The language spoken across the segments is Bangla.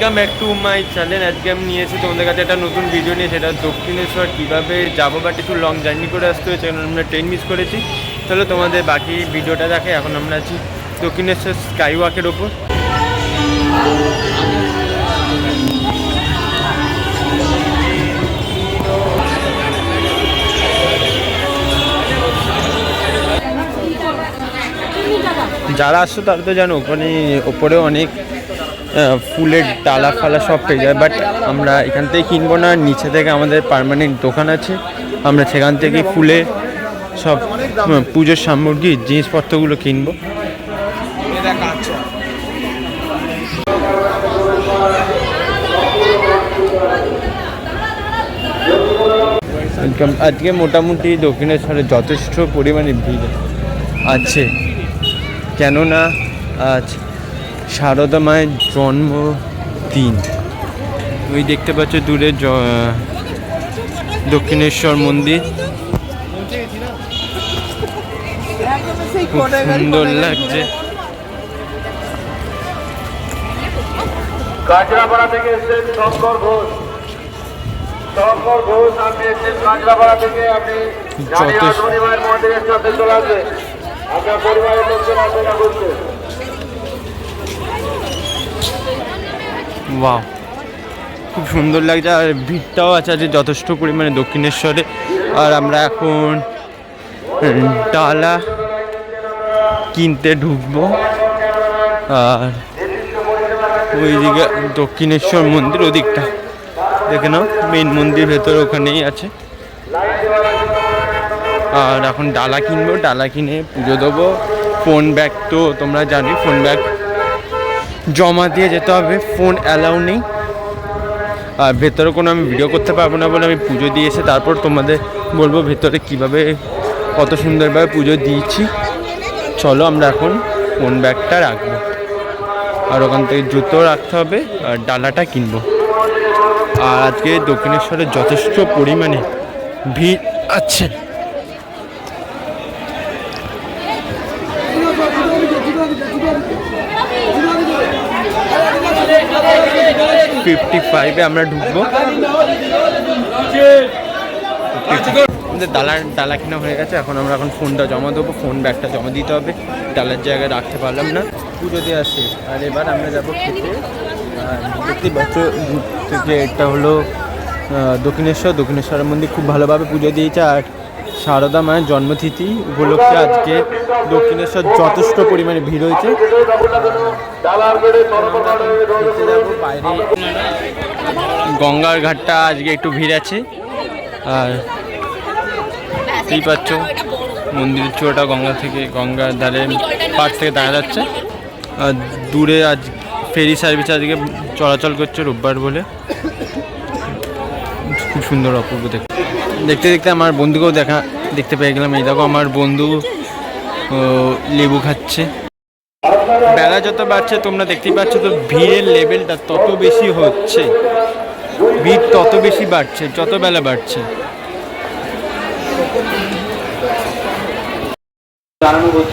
Welcome back to my channel আজকে আমি নিয়ে এসেছি তোমাদের কাছে একটা নতুন ভিডিও নিয়ে, সেটা দক্ষিণেশ্বর কীভাবে যাব বাট একটু লং জার্নি করে আসতে হয়েছে কারণ আমরা ট্রেন মিস করেছি। চলো তোমাদের বাকি ভিডিওটা দেখে, এখন আমরা আছি দক্ষিণেশ্বর স্কাই ওয়াকের ওপর। যারা আসছো তারা তো জানো, ওখানে ওপরে অনেক ফুলের ডালা ফালা সব পেয়ে যায় বাট আমরা এখান থেকে কিনবো না, নিচে থেকে আমাদের পার্মানেন্ট দোকান আছে। আমরা সেখান থেকে ফুলের সব পুজোর সামগ্রী, জিনিসপত্রগুলো কিনবো। আজকে মোটামুটি দক্ষিণেশ্বরে যথেষ্ট পরিমাণে ভিড় আছে। কেননা আজ সারদা মায়ের জন্মদিন। ওই দেখতে পাচ্ছ দূরে দক্ষিণেশ্বর মন্দির। খুব সুন্দর লাগছে। কাজরাপাড়া থেকে এসেছেন শঙ্কর ঘোষ। শঙ্কর ঘোষ আপনি এসেছেন কাজরাপাড়া থেকে। আপনি জানি যথেষ্ট। আধুনি মায়ের মন্দিরের সাথে চলে আসে আপনার পরিবারের লোকজন বাহ খুব সুন্দর লাগছে আর ভিড়টাও আছে আজকে যথেষ্ট পরিমাণে দক্ষিণেশ্বরে। আর আমরা এখন ডালা কিনতে ঢুকবো। আর ওইদিকে দক্ষিণেশ্বর মন্দির ওদিকটা। দেখে নাও মেন মন্দির ভেতর ওখানেই আছে। আর এখন ডালা কিনবো, ডালা কিনে পুজো দেবো। ফোন ব্যাগ তো তোমরা জানি ফোন ব্যাগ জমা দিয়ে যেতে হবে ফোন অ্যালাউ নেই। আর ভেতরে কোনো আমি ভিডিও করতে পারব না বলে আমি পুজো দিয়ে এসে তারপর তোমাদের বলব ভেতরে কীভাবে কত সুন্দরভাবে পুজো দিয়েছি। চলো আমরা এখন ফোন ব্যাগটা রাখব। আর ওখান থেকে জুতো রাখতে হবে আর ডালাটা কিনবো। আর আজকে দক্ষিণেশ্বরে যথেষ্ট পরিমাণে ভিড় আছে। ফিফটি ফাইভে আমরা ঢুকবো। আমাদের ডালা ডালা কিনা হয়ে গেছে, এখন আমরা এখন ফোনটা জমা দেবো, ফোন ব্যাগটা জমা দিতে হবে। ডালার জায়গায় রাখতে পারলাম না। পুজো দিয়ে আসে। আর এবার আমরা যাব খেতে। দূর থেকে এটা হলো দক্ষিণেশ্বর। দক্ষিণেশ্বরের মন্দির খুব ভালোভাবে পুজো দিয়েছে। আর সারদা মায়ের জন্মতিথি উপলক্ষে আজকে দক্ষিণেশ্বর যথেষ্ট পরিমাণে ভিড় হয়েছে। গঙ্গার ঘাটটা আজকে একটু ভিড় আছে। আর এই পাচ্ছ, মন্দিরের চূড়াটা গঙ্গা থেকে গঙ্গার ধারে পাড় থেকে দেখা যাচ্ছে। আর দূরে আজ ফেরি সার্ভিস আজকে চলাচল করছে রোববার বলে। খুব সুন্দর অপূর্ব দেখতে। দেখতে দেখতে আমার বন্ধুকেও দেখা দেখতে পেয়ে গেলাম। এই দেখো আমার বন্ধু লেবু খাচ্ছে। বেলা যত বাড়ছে, তোমরা দেখতেই পাচ্ছ তো ভিড়ের লেভেলটা তত বেশি হচ্ছে। ভিড় তত বেশি বাড়ছে, যত বেলা বাড়ছে।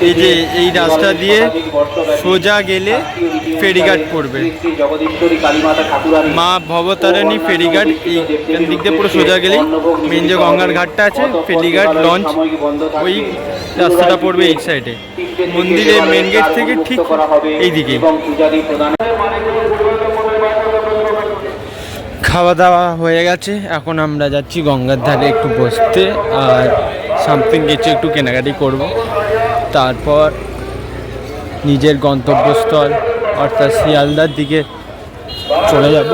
এই যে এই রাস্তা দিয়ে সোজা গেলে ফেরিঘাট পড়বে। মা ভবতারিণী ফেরিঘাট এইখান দিক দিয়ে পুরো সোজা গেলেই মেন যে গঙ্গার ঘাটটা আছে ফেরিঘাট লঞ্চ ওই রাস্তাটা পড়বে এই সাইডে মন্দিরের মেন গেট থেকে ঠিক এই দিকে। খাওয়া দাওয়া হয়ে গেছে এখন আমরা যাচ্ছি গঙ্গার ধারে একটু বসতে আর সামথিং কিছু একটু কেনাকাটি করব। তারপর নিজের গন্তব্যস্থল অর্থাৎ শিয়ালদার দিকে চলে যাব।